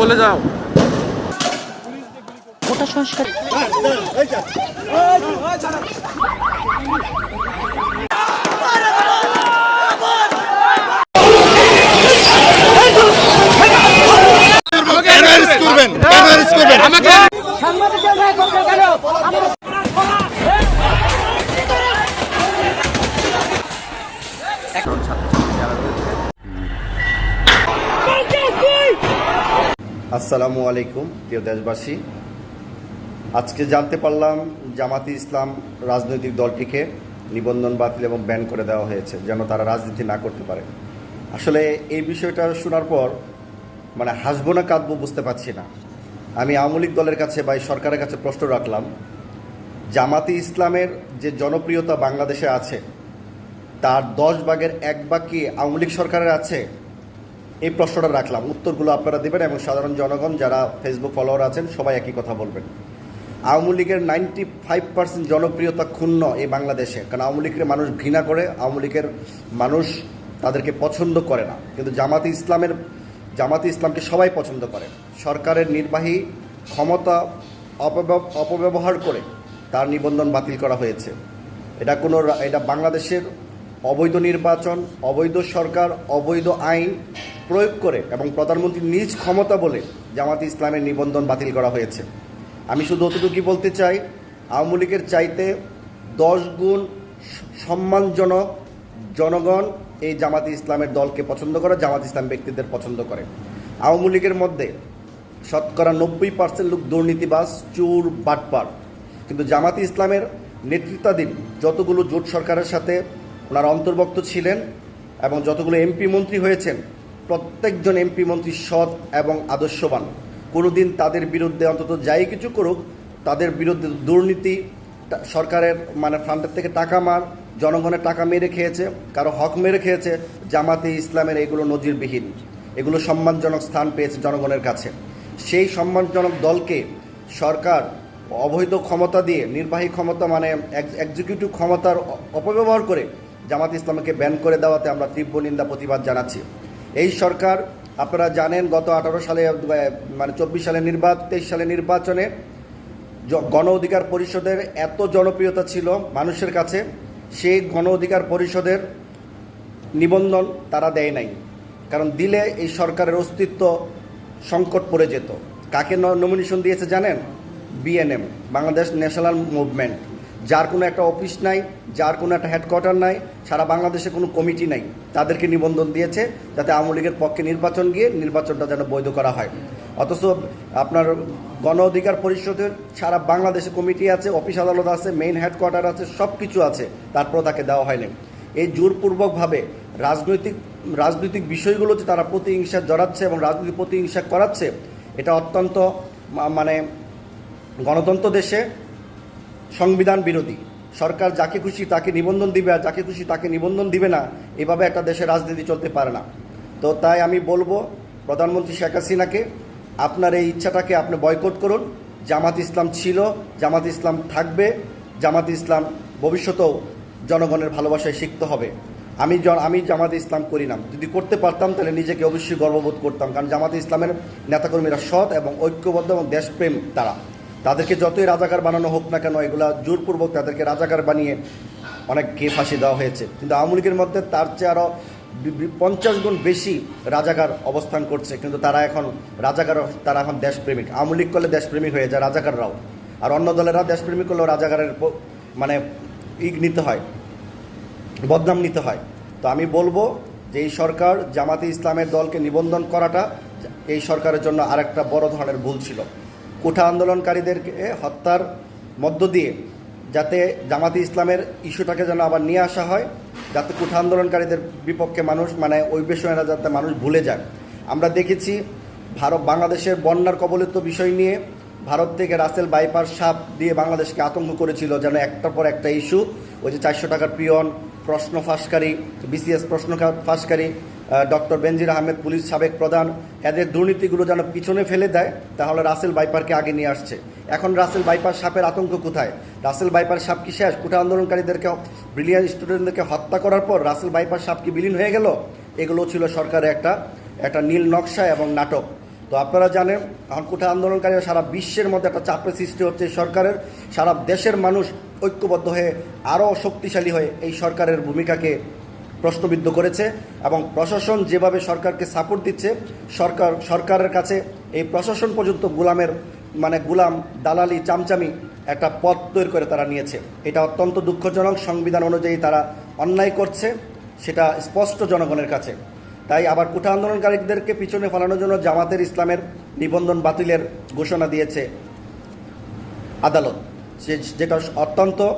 বলে যাও। ওটা সংস্কার। আসসালামু আলাইকুম, প্রিয় দেশবাসী। আজকে জানতে পারলাম জামাতি ইসলাম রাজনৈতিক দলটিকে নিবন্ধন বাতিল এবং ব্যান করে দেওয়া হয়েছে, যেন তারা রাজনীতি না করতে পারে। আসলে এই বিষয়টা শোনার পর মানে হাসবো না কাঁদবো বুঝতে পারছি না। আমি আওয়ামী লীগ দলের কাছে বা সরকারের কাছে প্রশ্ন রাখলাম, জামাতি ইসলামের যে জনপ্রিয়তা বাংলাদেশে আছে, তার দশ ভাগের এক ভাগ কি আওয়ামী লীগ সরকারের আছে? এই প্রশ্নটা রাখলাম। উত্তরগুলো আপনারা দেবেন এবং সাধারণ জনগণ যারা ফেসবুক ফলোয়ার আছেন, সবাই একই কথা বলবেন। আওয়ামী লীগের নাইনটি ফাইভ পার্সেন্ট জনপ্রিয়তা ক্ষুণ্ণ এই বাংলাদেশে। কারণ আওয়ামী লীগের মানুষ ঘৃণা করে, আওয়ামী লীগের মানুষ তাদেরকে পছন্দ করে না। কিন্তু জামাতে ইসলামের, জামাতে ইসলামকে সবাই পছন্দ করে। সরকারের নির্বাহী ক্ষমতা অপব্যব- অপব্যবহার করে তার নিবন্ধন বাতিল করা হয়েছে। এটা কোনো এটা বাংলাদেশের অবৈধ নির্বাচন, অবৈধ সরকার, অবৈধ আইন প্রয়োগ করে এবং প্রধানমন্ত্রী নিজ ক্ষমতা বলে জামাত ইসলামের নিবন্ধন বাতিল করা হয়েছে। আমি শুধু অতটুকুই বলতে চাই, আওয়ামী লীগের চাইতে দশ গুণ সম্মানজনক জনগণ এই জামাত ইসলামের দলকে পছন্দ করে, জামাত ইসলাম ব্যক্তিদের পছন্দ করে। আওয়ামী লীগের মধ্যে শতকরা নব্বই পার্সেন্ট লোক দুর্নীতিবাস চুর, বাটপার। কিন্তু জামাতি ইসলামের নেতৃত্বাধীন যতগুলো জোট সরকারের সাথে ওনারা অন্তর্ভুক্ত ছিলেন এবং যতগুলো এমপি মন্ত্রী হয়েছেন প্রত্যেকজন এমপি মন্ত্রী সৎ এবং আদর্শবান। কোনোদিন তাদের বিরুদ্ধে অন্তত যাই কিছু করুক, তাদের বিরুদ্ধে দুর্নীতি সরকারের মানে ফান্ডের থেকে টাকা মার জনগণের টাকা মেরে খেয়েছে, কারও হক মেরে খেয়েছে, জামাতে ইসলামের এগুলো নজিরবিহীন। এগুলো সম্মানজনক স্থান পেয়েছে জনগণের কাছে। সেই সম্মানজনক দলকে সরকার অবৈধ ক্ষমতা দিয়ে, নির্বাহী ক্ষমতা মানে এক্সিকিউটিভ ক্ষমতার অপব্যবহার করে জামাত ইসলামকে ব্যান করে দেওয়াতে আমরা তীব্র নিন্দা, প্রতিবাদ জানাচ্ছি। এই সরকার, আপনারা জানেন, গত আঠারো সালে মানে চব্বিশ সালে নির্বাচন তেইশ সালে নির্বাচনে গণ অধিকার পরিষদের এত জনপ্রিয়তা ছিল মানুষের কাছে, সেই গণ অধিকার পরিষদের নিবন্ধন তারা দেয় নাই। কারণ দিলে এই সরকারের অস্তিত্ব সংকট পড়ে যেত। কাকে নমিনেশন দিয়েছে জানেন? বিএনএম বাংলাদেশ ন্যাশনাল মুভমেন্ট যার কোনো একটা অফিস নাই, যার কোনো একটা হেডকোয়ার্টার নাই, সারা বাংলাদেশে কোনো কমিটি নাই। তাদেরকে নিবন্ধন দিয়েছে যাতে আওয়ামী লীগের পক্ষে নির্বাচন গিয়ে নির্বাচনটা যেন বৈধ করা হয়। অথচ আপনার গণ অধিকার পরিষদের সারা বাংলাদেশে কমিটি আছে, অফিস আদালত আছে মেইন হেডকোয়ার্টার আছে সব কিছু আছে তারপর তাকে দেওয়া হয়নি। এই জোরপূর্বকভাবে রাজনৈতিক রাজনৈতিক বিষয়গুলো যে তারা প্রতিহিংসা জড়াচ্ছে এবং রাজনৈতিক প্রতিহিংসা করাচ্ছে, এটা অত্যন্ত মানে গণতন্ত্র দেশে সংবিধান বিরোধী। সরকার যাকে খুশি তাকে নিবন্ধন দিবে আর যাকে খুশি তাকে নিবন্ধন দিবে না, এভাবে একটা দেশে রাজনীতি চলতে পারে না। তো তাই আমি বলব, প্রধানমন্ত্রী শেখ হাসিনাকে, আপনার এই ইচ্ছাটাকে আপনি বয়কট করুন। জামাত ইসলাম ছিল, জামাত ইসলাম থাকবে, জামাত ইসলাম ভবিষ্যতেও জনগণের ভালোবাসায় শিখতে হবে। আমি আমি জামাতে ইসলাম করি না। যদি করতে পারতাম তাহলে নিজেকে অবশ্যই গর্ববোধ করতাম, কারণ জামাতে ইসলামের নেতাকর্মীরা সৎ এবং ঐক্যবদ্ধ এবং দেশপ্রেম তারা। তাদেরকে যতই রাজাকার বানানো হোক না কেন, এগুলা জোরপূর্বক তাদেরকে রাজাকার বানিয়ে অনেক অনেককে ফাঁসি দেওয়া হয়েছে। কিন্তু আওয়ামী লীগের মধ্যে তার চেয়ে আরও পঞ্চাশ গুণ বেশি রাজাকার অবস্থান করছে। কিন্তু তারা এখন রাজাকার, তারা এখন দেশপ্রেমিক। আওয়ামী লীগ করলে দেশপ্রেমিক হয়ে যায় রাজাকাররাও। আর অন্য দলেরা দেশপ্রেমিক করলেও রাজাকারের মানে ইগ নিতে হয়, বদনাম নিতে হয়। তো আমি বলব যে এই সরকার জামাতে ইসলামের দলকে নিবন্ধন করাটা এই সরকারের জন্য আরেকটা বড় ধরনের ভুল ছিল। কোঠা আন্দোলনকারীদেরকে হত্যার মধ্য দিয়ে যাতে জামাতে ইসলামের ইস্যুটাকে যেন আবার নিয়ে আসা হয়, যাতে কোঠা আন্দোলনকারীদের বিপক্ষে মানুষ মানে ওই বিষয়েরা যাতে মানুষ ভুলে যায়। আমরা দেখেছি ভারত বাংলাদেশের বন্যার কবলিত বিষয় নিয়ে ভারত থেকে রাসেল বাইপার সাপ দিয়ে বাংলাদেশকে আতঙ্ক করেছিল যেন একটার পর একটা ইস্যু। ওই যে চারশো টাকার পিয়ন, প্রশ্ন ফাঁসকারী, বিসিএস প্রশ্ন ফাঁসকারী ডক্টর বেনজির আহমেদ, পুলিশ সাবেক প্রধান, এদের দুর্নীতিগুলো যেন পিছনে ফেলে দেয়, তাহলে রাসেল বাইপারকে আগে নিয়ে আসছে। এখন রাসেল বাইপার সাপের আতঙ্ক কোথায়? রাসেল বাইপার সাপ কি শেষ? কোটা আন্দোলনকারীদেরকে, ব্রিলিয়ান স্টুডেন্টদেরকে হত্যা করার পর রাসেল বাইপার সাপ কি বিলীন হয়ে গেল? এগুলো ছিল সরকারের একটা একটা নীল নকশা এবং নাটক। তো আপনারা জানেন, এখন কোঠা আন্দোলনকারীরা সারা বিশ্বের মধ্যে একটা চাপের সৃষ্টি হচ্ছে সরকারের। সারা দেশের মানুষ ঐক্যবদ্ধ হয়ে আরও শক্তিশালী হয়ে এই সরকারের ভূমিকাকে প্রশ্নবিদ্ধ করেছে এবং প্রশাসন যেভাবে সরকারকে সাপোর্ট দিচ্ছে, সরকার, সরকারের কাছে এই প্রশাসন পর্যন্ত গুলামের মানে গুলাম, দালালি, চামচামি একটা পথ তৈরি করে তারা নিয়েছে। এটা অত্যন্ত দুঃখজনক। সংবিধান অনুযায়ী তারা অন্যায় করছে, সেটা স্পষ্ট জনগণের কাছে। তাই আবার কুঠা আন্দোলনকারীদেরকে পিছনে ফেলানোর জন্য জামাতের ইসলামের নিবন্ধন বাতিলের ঘোষণা দিয়েছে আদালত। যে- যেটা অত্যন্ত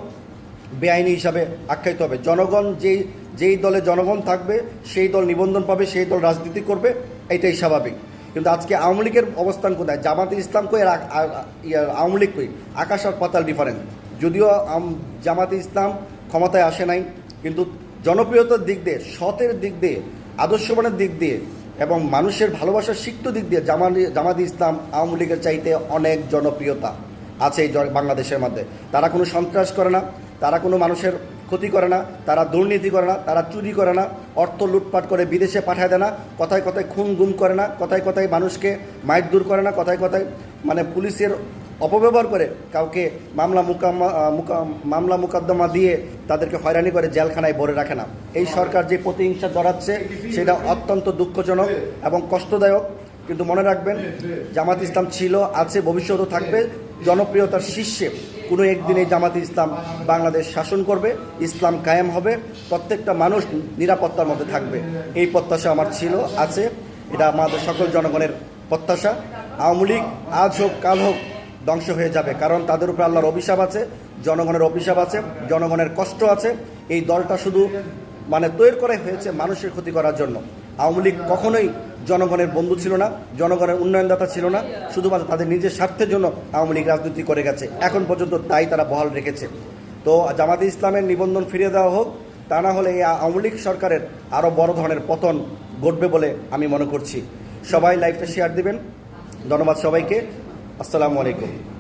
বেআইনি হিসাবে আখ্যায়িত হবে। জনগণ যেই যেই দলে জনগণ থাকবে, সেই দল নিবন্ধন পাবে, সেই দল রাজনীতি করবে, এটাই স্বাভাবিক। কিন্তু আজকে আওয়ামী লীগের অবস্থান কোথায়? জামাতে ইসলাম কই আর আওয়ামী লীগ কই? আকাশ আর পাতাল ডিফারেন্স যদিও জামাতে ইসলাম ক্ষমতায় আসে নাই, কিন্তু জনপ্রিয়তার দিক দিয়ে, সতের দিক দিয়ে আদর্শবানের দিক দিয়ে এবং মানুষের ভালোবাসার সিক্ত দিক দিয়ে জামাতি জামাতি ইসলাম আওয়ামী লীগের চাইতে অনেক জনপ্রিয়তা আছে এই বাংলাদেশের মধ্যে। তারা কোনো সন্ত্রাস করে না, তারা কোনো মানুষের ক্ষতি করে না, তারা দুর্নীতি করে না, তারা চুরি করে না, অর্থ লুটপাট করে বিদেশে পাঠায় দেয় না, কথায় কথায় খুন গুম করে না, কথায় কথায় মানুষকে মায়ের দূর করে না, কথায় কথায় মানে পুলিশের অপব্যবহার করে কাউকে মামলা মুকাম্মা মামলা মুকদ্দমা দিয়ে তাদেরকে হয়রানি করে জেলখানায় ভরে রাখে না। এই সরকার যে প্রতিহিংসা জড়াচ্ছে, সেটা অত্যন্ত দুঃখজনক এবং কষ্টদায়ক। কিন্তু মনে রাখবেন, জামাত ইসলাম ছিল, আছে, ভবিষ্যতেও থাকবে। জনপ্রিয়তার শীর্ষে কোনো একদিন এই জামাত ইসলাম বাংলাদেশ শাসন করবে, ইসলাম কায়েম হবে, প্রত্যেকটা মানুষ নিরাপত্তার মধ্যে থাকবে। এই প্রত্যাশা আমার ছিল, আছে। এটা আমাদের সকল জনগণের প্রত্যাশা। আওয়ামী লীগ, আজ হোক, কাল হোক ধ্বংস হয়ে যাবে। কারণ তাদের উপরে আল্লাহর অভিশাপ আছে, জনগণের অভিশাপ আছে, জনগণের কষ্ট আছে। এই দলটা শুধু মানে তৈরি করা হয়েছে মানুষের ক্ষতি করার জন্য। আওয়ামী লীগ কখনোই জনগণের বন্ধু ছিল না, জনগণের উন্নয়নদাতা ছিল না, শুধুমাত্র তাদের নিজের স্বার্থের জন্য আওয়ামী লীগ রাজনীতি করে গেছে। এখন পর্যন্ত তাই তারা বহাল রেখেছে। তো জামাতে ইসলামের নিবন্ধন ফিরিয়ে দেওয়া হোক, তা না হলে এই আওয়ামী লীগ সরকারের আরও বড় ধরনের পতন ঘটবে বলে আমি মনে করছি। সবাই লাইভটা শেয়ার দিবেন। ধন্যবাদ সবাইকে। আসসালামু আলাইকুম।